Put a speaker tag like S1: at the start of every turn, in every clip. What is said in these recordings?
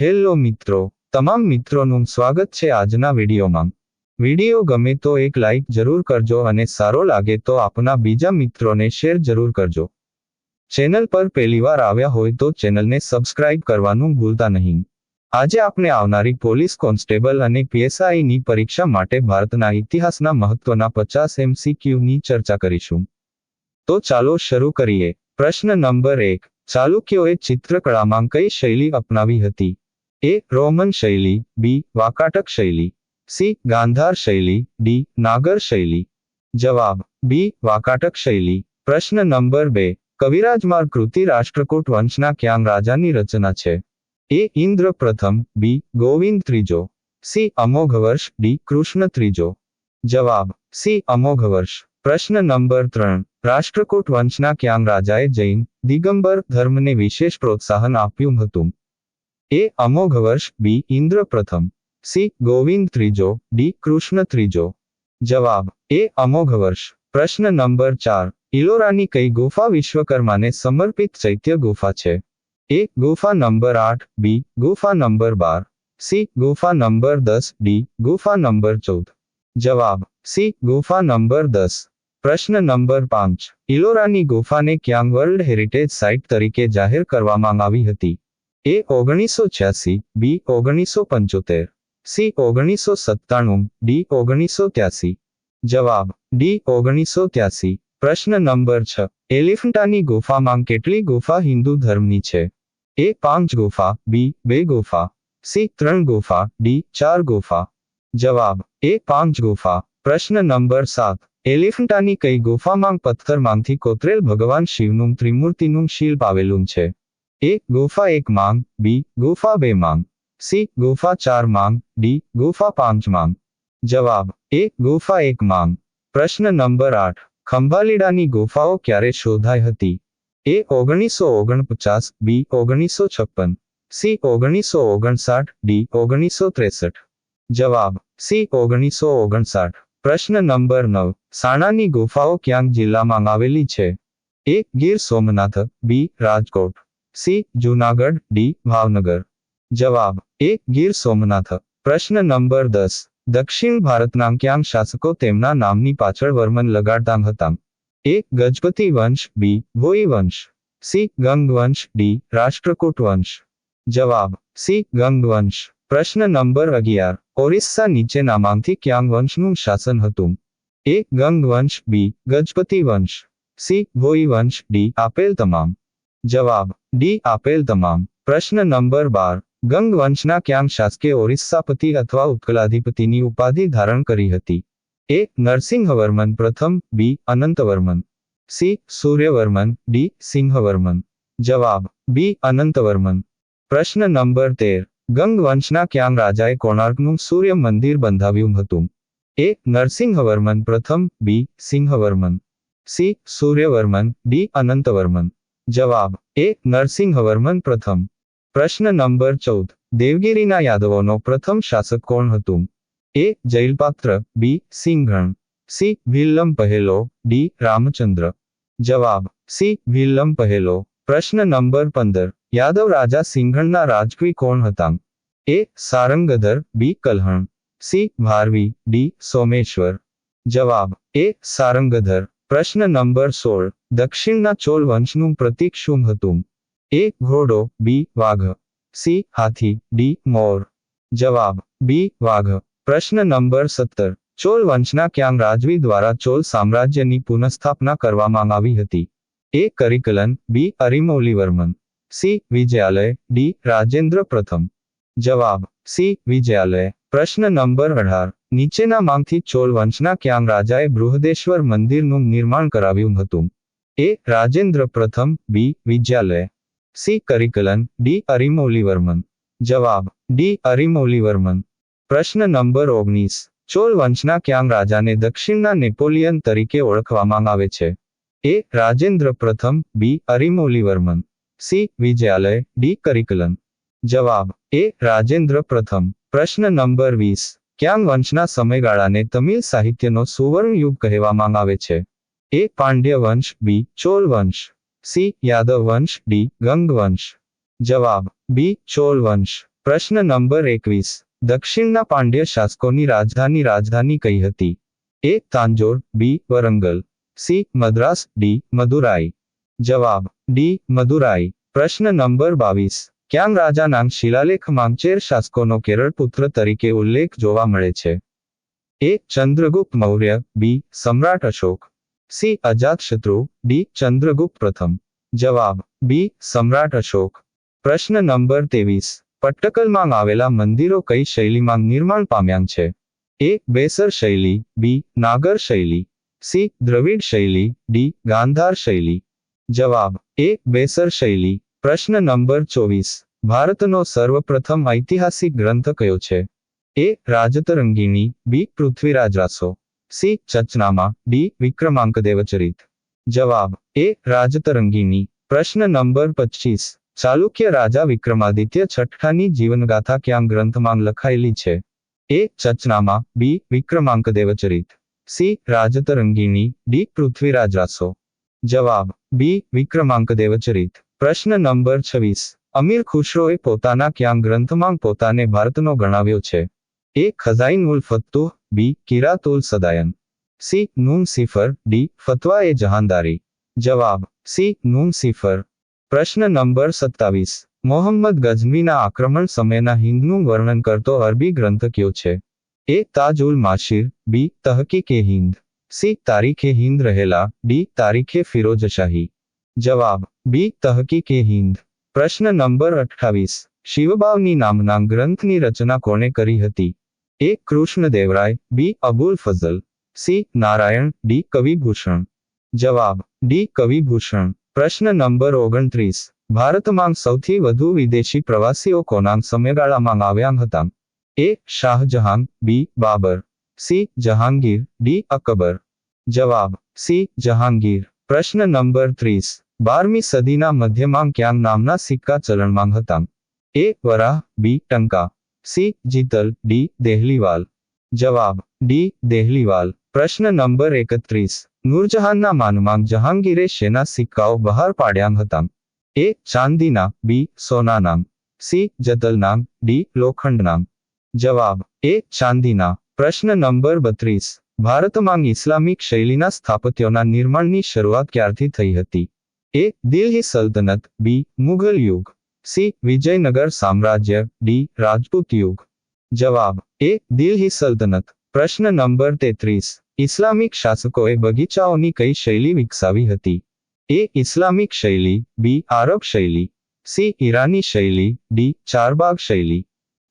S1: Hello મિત્રો, તમામ મિત્રોનું સ્વાગત છે આજના વિડીયોમાં. વીડિયો ગમે તો એક લાઇક જરૂર કરજો અને સારો લાગે તો આપના બીજા મિત્રોને શેર જરૂર કરજો. ચેનલ પર પહેલીવાર આવ્યા હોય તો ચેનલને સબસ્ક્રાઇબ કરવાનું ભૂલતા નહીં. આજે આપણે આવનારી પોલીસ કોન્સ્ટેબલ અને પીએસઆઈની પરીક્ષા માટે ભારતના ઇતિહાસના મહત્વના પચાસ એમસીક્યુની ચર્ચા કરીશું. તો ચાલો શરૂ કરીએ. પ્રશ્ન નંબર એક. ચાલુક્યોએ ચિત્રકળામાં કઈ શૈલી અપનાવી હતી? એ રોમન શૈલી, બી, વાકાટક શૈલી, સી, ગાંધાર શૈલી, ડી, નાગર શૈલી. જવાબ, બી, વાકાટક શૈલી. પ્રશ્ન નંબર બે, કવિરાજમાર કૃતિ રાષ્ટ્રકૂટ વંશના ક્યાંગ રાજાની રચના છે? એ ઇન્દ્ર પ્રથમ, બી, ગોવિંદ ત્રીજો, સી અમોઘ વર્ષ ડી, કૃષ્ણ ત્રીજો. જવાબ, સી અમોઘ વર્ષ પ્રશ્ન નંબર ત્રણ, રાષ્ટ્રકૂટ વંશના ક્યાંગ રાજાએ જૈન, દિગંબર ધર્મને વિશેષ પ્રોત્સાહન આપ્યું હતું? એ અમોઘ વર્ષ બી ઇન્દ્ર પ્રથમ સી ગોવિંદ ત્રીજો ડી કૃષ્ણ ત્રીજો જવાબ એ અમોઘ વર્ષ પ્રશ્ન નંબર ચાર ઇલોરાની કઈ ગુફા વિશ્વકર્માને સમર્પિત ચૈત્ય ગુફા છે એ ગુફા નંબર આઠ બી ગુફા નંબર બાર સી ગુફા નંબર દસ ડી ગુફા નંબર ચૌદ જવાબ સી ગુફા નંબર દસ પ્રશ્ન નંબર પાંચ ઇલોરાની ગુફાને ક્યાંગ વર્લ્ડ હેરિટેજ સાઇટ તરીકે જાહેર કરવામાં આવી હતી એ ઓગણીસો છ્યાસી, બી ઓગણીસો પંચોતેર, સી ઓગણીસો સત્તાણું, ડી ઓગણીસો ત્યાસી. જવાબ, ડી ઓગણીસો ત્યાસી. પ્રશ્ન નંબર છ. એલિફન્ટાની ગુફામાં કેટલી ગુફા હિન્દુ ધર્મની છે? એ પાંચ ગુફા, બી બે ગુફા, સી ત્રણ ગુફા, ડી ચાર ગુફા. જવાબ, એ પાંચ ગુફા. પ્રશ્ન નંબર સાત. એલિફન્ટાની કઈ ગુફામાં પથ્થરમાંથી કોતરેલ ભગવાન શિવનું ત્રિમૂર્તિનું શિલ્પ આવેલું છે? એ ગુફા એક માંગ બી ગુફા બે માંગ સી ગુફા ચાર માંગ ડી ગુફા પાંચ માંગ. જવાબ એ ગુફા એક માંગ. પ્રશ્ન નંબર આઠ, ખંભાલીડાની ગુફાઓ ક્યારે શોધાઈ હતી? એ ઓગણીસો ઓગણપચાસ બી ઓગણીસો છપ્પન સી ઓગણીસો ઓગણસાઠ ડી ઓગણીસો ત્રેસઠ. જવાબ સી ઓગણીસો ઓગણસાઠ. પ્રશ્ન નંબર નવ, સાણાની ગુફાઓ ક્યાંક જિલ્લામાં આવેલી છે? A Gir Somnath B Rajkot. C, Junagadh, D, Bhavnagar. જવાબ, એ, ગીર સોમનાથ. પ્રશ્ન નંબર દસ. દક્ષિણ ભારતના ક્યાંક શાસકો તેમના નામની પાછળ વર્મન લગાડતા હતા? એ, ગજપતિ વંશ, બી, ભોઈ વંશ. સી, ગંગવંશ, ડી, રાષ્ટ્રકૂટ વંશ. જવાબ, સી, ગંગવંશ. પ્રશ્ન નંબર અગિયાર. ઓરિસ્સા નીચેનામાંથી ક્યાંગ વંશનું શાસન હતું? એ, ગંગવંશ, બી, ગજપતિ વંશ. સી, ભોઈ વંશ, ડી, આપેલ તમામ. જવાબ ડી આપેલ તમામ પ્રશ્ન નંબર બાર. ગંગ વંશના ક્યાંગ શાસકે ઓરિસ્સાપતિ અથવા ઉત્કલાધિપતિની ઉપાધિ ધારણ કરી હતી. એ નરસિંહવર્મન પ્રથમ, બી અનંતવર્મન. C સૂર્યવર્મન, D સિંહવર્મન. જવાબ, બી અનંતવર્મન. પ્રશ્ન નંબર તેર. ગંગ વંશના ક્યાંગ રાજાએ કોણાર્કનું સૂર્ય મંદિર બંધાવ્યું હતું. એ નરસિંહવર્મન પ્રથમ, બી સિંહવર્મન. C સૂર્યવર્મન, D અનંતવર્મન. જવાબ, એ નરસિંહવર્મન પ્રથમ. પ્રશ્ન નંબર ચૌદ, દેવગીરીના યાદવોનો પ્રથમ શાસક કોણ હતું? એ જૈલપાત્ર બી, સિંઘણ, સી ભીલ્લમ પહેલો, ડી, રામચંદ્ર. જવાબ, સી ભીલ્લમ પહેલો. પ્રશ્ન નંબર પંદર, યાદવ રાજા સિંઘણના રાજકવી કોણ હતા? A, Sarangdhar, B, Kalhana, C Bharavi D, Someshwar. જવાબ, એ, સારંગધર. પ્રશ્ન નંબર સોળ. દક્ષિણના ચોલ વંશનું પ્રતીક શું હતું? એ, ઘોડો. બી, વાઘ. સી, હાથી. ડી, મોર. જવાબ, બી, વાઘ. પ્રશ્ન નંબર સત્તર. ચોલ વંશના ક્યાંગ રાજવી દ્વારા ચોલ સામ્રાજ્યની પુનઃસ્થાપના કરવામાં આવી હતી? A, Karikalan. B, Arimaulivarman. C, Vijayalaya. D, Rajendra પ્રથમ. જવાબ, સી, વિજયાલય. પ્રશ્ન નંબર અઢાર. નીચેનામાંથી ચોલ વંશના ક્યાંગ રાજાએ બૃહદેશ્વર મંદિરનું નિર્માણ કરાવ્યું હતું. એ, રાજેન્દ્ર પ્રથમ બી વિદ્યાલય. સી કરિકલન. ડી અરિમૌલીવર્મન. જવાબ ડી અરિમૌલીવર્મન. પ્રશ્ન નંબર ઓગણીસ. ચોલ વંશના ક્યાંગ રાજાને દક્ષિણના નેપોલિયન તરીકે ઓળખવામાં આવે છે. એ, રાજેન્દ્ર પ્રથમ બી અરિમૌલીવર્મન. C Vijayalaya D કરિકલન. જવાબ, એ, રાજેન્દ્ર પ્રથમ. પ્રશ્ન નંબર વીસ. ક્યાંગ વંશના સમયગાળાને તમિલ સાહિત્યનો સુવર્ણ યુગ કહેવામાં આવે છે? એ, પાંડ્ય વંશ, બી, ચોલ વંશ. સી, યાદવ વંશ, ડી, ગંગ વંશ. જવાબ, બી, ચોલ વંશ. પ્રશ્ન નંબર એકવીસ. દક્ષિણના પાંડ્ય શાસકોની રાજધાની રાજધાની કઈ હતી? A, Tanjore, B, Warangal. C, Madras, D, Madurai. જવાબ, ડી, મદુરાઈ. પ્રશ્ન નંબર બાવીસ. ક્યાંગ રાજાના શિલાલેખ માંગચેર શાસકોનો કેરળ પુત્ર તરીકે ઉલ્લેખ જોવા મળે છે? એ. ચંદ્રગુપ્ત મૌર્ય, બી. સમ્રાટ અશોક, સી. અજાતશત્રુ, ડી. ચંદ્રગુપ્ત પ્રથમ. જવાબ, બી. સમ્રાટ અશોક. પ્રશ્ન નંબર ત્રેવીસ. પટ્ટકલમાં આવેલા મંદિરો કઈ શૈલીમાં નિર્માણ પામ્યા છે? એ. બેસર શૈલી, બી. નાગર શૈલી, સી. દ્રવિડ શૈલી, ડી. ગાંધાર શૈલી. જવાબ, એ. બેસર શૈલી. પ્રશ્ન નંબર ચોવીસ. ભારતનો સર્વપ્રથમ ઐતિહાસિક ગ્રંથ કયો છે? A Rajatarangini B Prithviraj Raso. C Chachnama, D Vikramanka Devacharita જવાબ, એ રાજતરંગીની પ્રશ્ન નંબર પચીસ. ચાલુક્ય રાજા વિક્રમાદિત્ય છઠ્ઠાની જીવનગાથા ક્યાં ગ્રંથમાં લખાયેલી છે? A Chachnama, B Vikramanka Devacharita C Rajatarangini, D Prithviraj Raso. જવાબ, બી વિક્રમાંક દેવચરિત પ્રશ્ન નંબર છવ્વીસ. અમીર ખુશરોએ પોતાના ક્યાં ગ્રંથમાં પોતાને ભારતનો ગણાવ્યો છે? A Khazain ul Futuh, B Kiratul Sadain. C Nuh Sipihr, D Fatawa e Jahandari. જવાબ, સી નૂન સિફર. પ્રશ્ન નંબર સત્તાવીસ. મોહમ્મદ ગઝમીના આક્રમણ સમયના હિંદનું વર્ણન કરતો અરબી ગ્રંથ કયો છે? એ તાજ ઉલ માશિર, બી તહકીકે હિંદ. સી તારીખે હિંદ રહેલા, ડી તારીખે ફિરોજશાહી જવાબ, બી, તહકીકે હિંદ પ્રશ્ન નંબર અઠ્ઠાવીસ. શિવબાવની નામના ગ્રંથની રચના કોણે કરી હતી? A, Krishnadevaraya, B, Abul Fazl, C, Narayan, D, Kavibhushan. જવાબ, ડી, કવિભૂષણ. પ્રશ્ન નંબર ઓગણત્રીસ. ભારતમાં સૌથી વધુ વિદેશી પ્રવાસીઓ કોના સમયગાળામાં આવ્યા હતા? A, Shahjahan, B, Babur, C, Jahangir, D, Akbar. જવાબ, સી, જહાંગીર. પ્રશ્ન નંબર ત્રીસ. બારમી સદીના મધ્યમાં ક્યાંગ નામના સિક્કા ચલણમાં હતા? A, Varaha, B, Tanka. C, Jital, D, Dehliwal. જવાબ, ડી, દેહલીવાલ. પ્રશ્ન નંબર એકત્રીસ. નૂરજહાનના માનમાં જહાંગીરે શેના સિક્કાઓ બહાર પાડ્યા હતા? એ, ચાંદીના, બી, સોનાના. સી, જતલના. ડી, લોખંડના. જવાબ, એ, ચાંદીના. પ્રશ્ન નંબર બત્રીસ. ભારતમાં ઇસ્લામિક શૈલીના સ્થાપત્યોના નિર્માણની શરૂઆત ક્યારથી થઈ હતી? એ. દિલ્હી સલ્તનત. બી. મુઘલ યુગ. સી. વિજયનગર સામ્રાજ્ય. ડી. રાજપૂત યુગ. જવાબ. એ. દિલ્હી સલ્તનત. પ્રશ્ન નંબર તેત્રીસ. ઇસ્લામિક શાસકોએ બગીચાઓની કઈ શૈલી વિકસાવી હતી? એ. ઇસ્લામિક શૈલી. બી. આરબ શૈલી. સી. ઈરાની શૈલી. ડી. ચારબાગ શૈલી.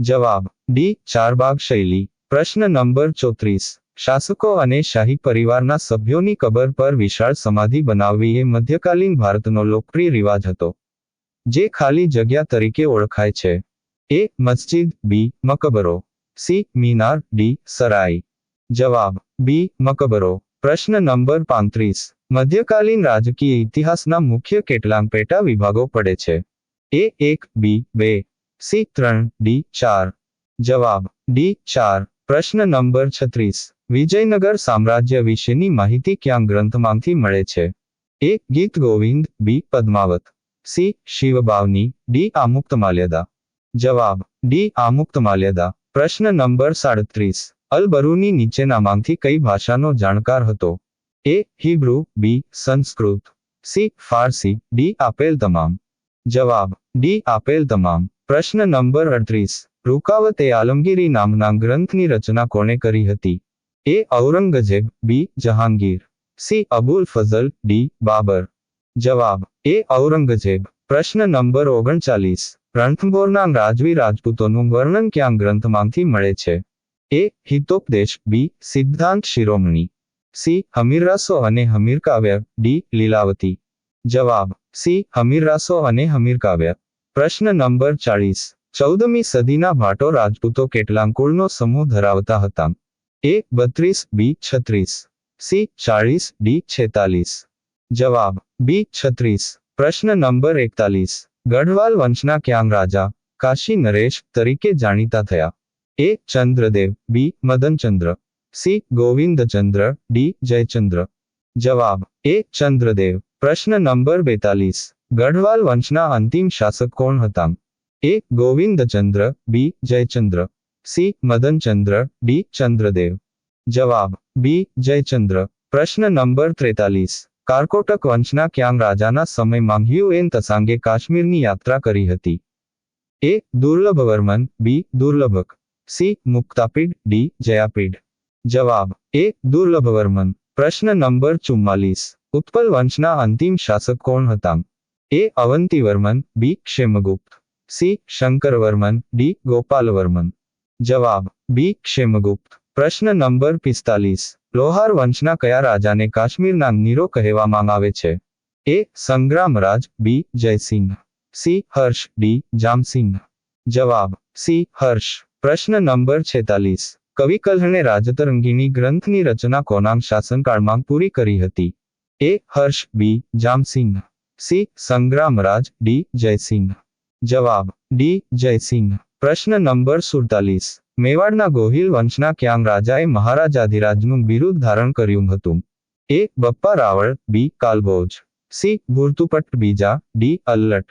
S1: જવાબ. ડી. ચારબાગ શૈલી. પ્રશ્ન નંબર ચોત્રીસ. શાસકો અને શાહી પરિવારના સભ્યોની કબર પર વિશાળ સમાધિ બનાવવી એ મધ્યકાલીન ભારતનો લોકપ્રિય રિવાજ હતો, જે ખાલી જગ્યા તરીકે ઓળખાય છે. એ, મસ્જિદ, બી, મકબરો. સી, મીનાર, ડી, સરાઈ. જવાબ, બી, મકબરો. પ્રશ્ન નંબર પાંત્રીસ. મધ્યકાલીન રાજકીય ઇતિહાસના મુખ્ય કેટલાક પેટા વિભાગો પડે છે. એ, એક, બી, બે. સી, ત્રણ, ડી, ચાર. જવાબ, ડી, ચાર. પ્રશ્ન નંબર છત્રીસ. વિજયનગર સામ્રાજ્ય વિશેની માહિતી ક્યાં ગ્રંથમાંથી મળે છે. A Gita Govinda B Padmavat, C Shivabavani, D Amukta Malyada જવાબ, ડી આમુક્ત માલ્યદા પ્રશ્ન નંબર સાડત્રીસ. અલબરુની નીચેનામાંથી કઈ ભાષાનો જાણકાર હતો? A Hebrew, B Sanskrit, C Farsi, D આપેલ તમામ. જવાબ, ડી આપેલ તમામ. પ્રશ્ન નંબર અડત્રીસ. રૂકાવત એ આલમગીરી નામના ગ્રંથની રચના કોણે કરી હતી? A Aurangzeb B Jahangir C Abul Fazl D Babur જવાબ એ ઔરંગઝેબ પ્રશ્ન નંબર ઓગણચાલીસ રણથંભોરના રાજવી રાજપૂતોનું વર્ણન ક્યાં ગ્રંથમાંથી મળે છે? એ હિતોપદેશ બી સિદ્ધાંત શિરોમણી સી હમીરરાસો અને હમીરકાવ્ય ડી લીલાવતી જવાબ સી હમીરરાસો અને હમીરકાવ્ય પ્રશ્ન નંબર ચાળીસ ચૌદમી સદીના ભાટો રાજપૂતો કેટલા કુળનો સમૂહ ધરાવતા હતા. એ બત્રીસ બી છત્રીસ સી ચાળીસ ડી છેતાલીસ જવાબ બી છત્રીસ પ્રશ્ન નંબર એકતાલીસ ગઢવાલ વંશના ક્યાં રાજા કાશી નરેશ તરીકે જાણીતા થયા A Chandradev B Madanchandra C Govindchandra D Jaichandra જવાબ એ ચંદ્રદેવ પ્રશ્ન નંબર બેતાલીસ ગઢવાલ વંશના અંતિમ શાસક કોણ હતા A Govindchandra B Jaichandra C Madanchandra D Chandradev જવાબ બી જયચંદ્ર પ્રશ્ન નંબર ત્રેતાલીસ કારકોટક વંશના ક્યાંગ રાજાના સમયમાં હ્યુએન તસાંગે કાશ્મીરની યાત્રા કરી હતી એ દુર્લભવર્મન બી દુર્લભક સી મુક્તાપીડ ડી જયાપીડ જવાબ એ દુર્લભવર્મન પ્રશ્ન નંબર ચુમ્માલીસ ઉત્પલ વંશના અંતિમ શાસક કોણ હતા એ અવંતિવર્મન બી ક્ષેમગુપ્ત સી શંકરવર્મન ડી ગોપાલવર્મન જવાબ, બી, ક્ષેમગુપ્ત. પ્રશ્ન નંબર પિસ્તાલીસ. લોહાર વંશના કયા રાજાને કાશ્મીરના નીરો કહેવામાં આવે છે? A, Sangramaraja, B, Jaisingh. C, Harsha, D, Jamsingh. જવાબ, સી, હર્ષ. પ્રશ્ન નંબર છેતાલીસ. કવિ કલ્હણે રાજતરંગીની ગ્રંથની રચના કોનાંગ શાસનકાળમાં પૂરી કરી હતી? A, Harsha, B, Jamsingh. C, Sangramaraja, D, Jaisingh. જવાબ, ડી, જયસિંહ. પ્રશ્ન નંબર સુડતાલીસ. મેવાડના ગોહિલ વંશના ક્યાંગ રાજાએ મહારાજાધિરાજનું બિરુદ ધારણ કર્યું હતું? એ, બપ્પા રાવળ, બી, કાલભોજ. સી ભૂર્તુપટ બીજા, ડી, અલ્લટ.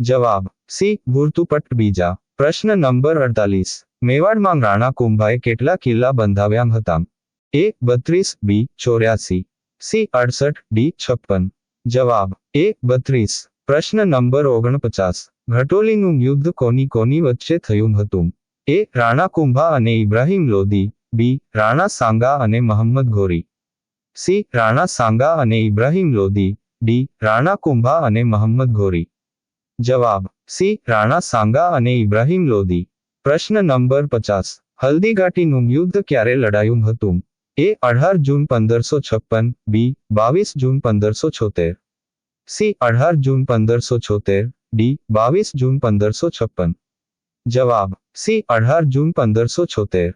S1: જવાબ, સી ભૂર્તુપટ બીજા. પ્રશ્ન નંબર અડતાલીસ. મેવાડમાં રાણા કુંભાએ કેટલા કિલ્લા બંધાવ્યા હતા? એ, બત્રીસ, બી, ચોર્યાસી. સી, અડસઠ, ડી, છપ્પન. જવાબ, એ, બત્રીસ. પ્રશ્ન નંબર ઓગણપચાસ. ઘટોલીનું યુદ્ધ કોની કોની વચ્ચે થયું હતું? એ, રાણા કુંભા અને ઇબ્રાહિમ લોદી, બી, રાણા સાંગા અને મહંમદ ઘોરી સી, રાણા સાંગા અને ઇબ્રાહિમ લોદી, ડી, રાણા કુંભા અને મહમ્મદ ઘોરી જવાબ, સી, રાણા સાંગા અને ઇબ્રાહિમ લોદી. પ્રશ્ન નંબર પચાસ. હલ્દીઘાટીનું યુદ્ધ ક્યારે લડાયું હતું? એ, અઢાર જૂન પંદરસો છપ્પન, બી, બાવીસ જૂન પંદરસો છોતેર. સી, અઢાર જૂન પંદરસો છોતેર. ડી બાવીસ જૂન પંદરસો છપ્પન. જવાબ સી અઢાર જૂન પંદરસો છોતેર.